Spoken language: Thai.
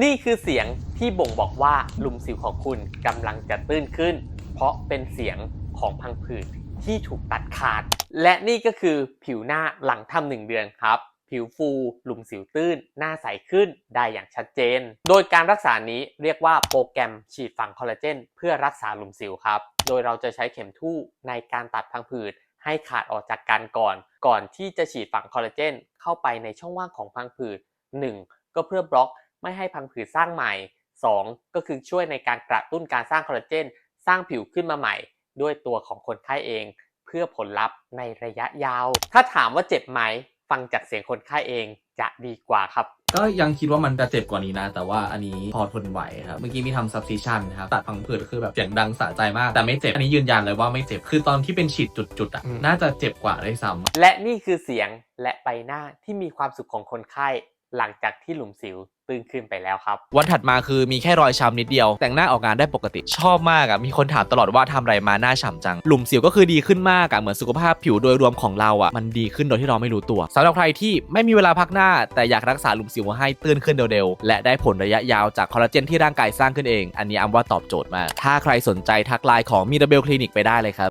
นี่คือเสียงที่บ่งบอกว่าลุมสิวของคุณกำลังจะตื้นขึ้น เพราะเป็นเสียงของพังผืดที่ถูกตัดขาด และนี่ก็คือผิวหน้าหลังทำหนึ่งเดือนครับ ผิวฟูหลุมสิวตื้น หน้าใสขึ้นได้อย่างชัดเจน โดยการรักษานี้เรียกว่าโปรแกรมฉีดฝังคอลลาเจนเพื่อรักษาหลุมสิวครับ โดยเราจะใช้เข็มทู่ในการตัดพังผืดให้ขาดออกจากกันก่อน ก่อนที่จะฉีดฝังคอลลาเจนเข้าไปในช่องว่างของพังผืด 1. ก็เพื่อบล็อก ไม่ให้พังผืดสร้างใหม่ 2. ก็คือช่วยในการกระตุ้นการสร้างคอลลาเจน สร้างผิวขึ้นมาใหม่ ด้วยตัวของคนไข้เอง เพื่อผลลัพธ์ในระยะยาว ถ้าถามว่าเจ็บไหม ฟังจากเสียงคนไข้เองจะดีกว่าครับก็ยังคิดว่ามันจะเจ็บกว่านี้นะ แต่ว่าอันนี้พอทนไหวครับ เมื่อกี้มีทำ subcision ครับ ตัดพังผืดคือแบบเสียงดังสะใจมาก แต่ไม่เจ็บ อันนี้ยืนยันเลยว่าไม่เจ็บ คือตอนที่เป็นฉีดจุดๆอะอืมน่าจะเจ็บกว่าด้วยซ้ำและนี่คือเสียงและใบหน้าที่มีความสุขของคนไข้ หลังจากที่หลุมสิวตื้นขึ้นไปแล้วครับ วันถัดมาคือมีแค่รอยช้ำนิดเดียว แต่งหน้าออกงานได้ปกติชอบมากอะมีคนถามตลอดว่าทำอะไรมาหน้าฉ่ำจัง หลุมสิวก็คือดีขึ้นมากอะเหมือนสุขภาพผิวโดยรวมของเราอะมันดีขึ้นโดยที่เราไม่รู้ตัวสำหรับใครที่ไม่มีเวลาพักหน้า แต่อยากรักษาหลุมสิวให้ตื้นขึ้นเร็วๆและได้ผลระยะยาวจากคอลลาเจนที่ร่างกายสร้างขึ้นเอง อันนี้อ้ำว่าตอบโจทย์มากถ้าใครสนใจทักไลน์ของมีดเบลคลินิกไปได้เลยครับ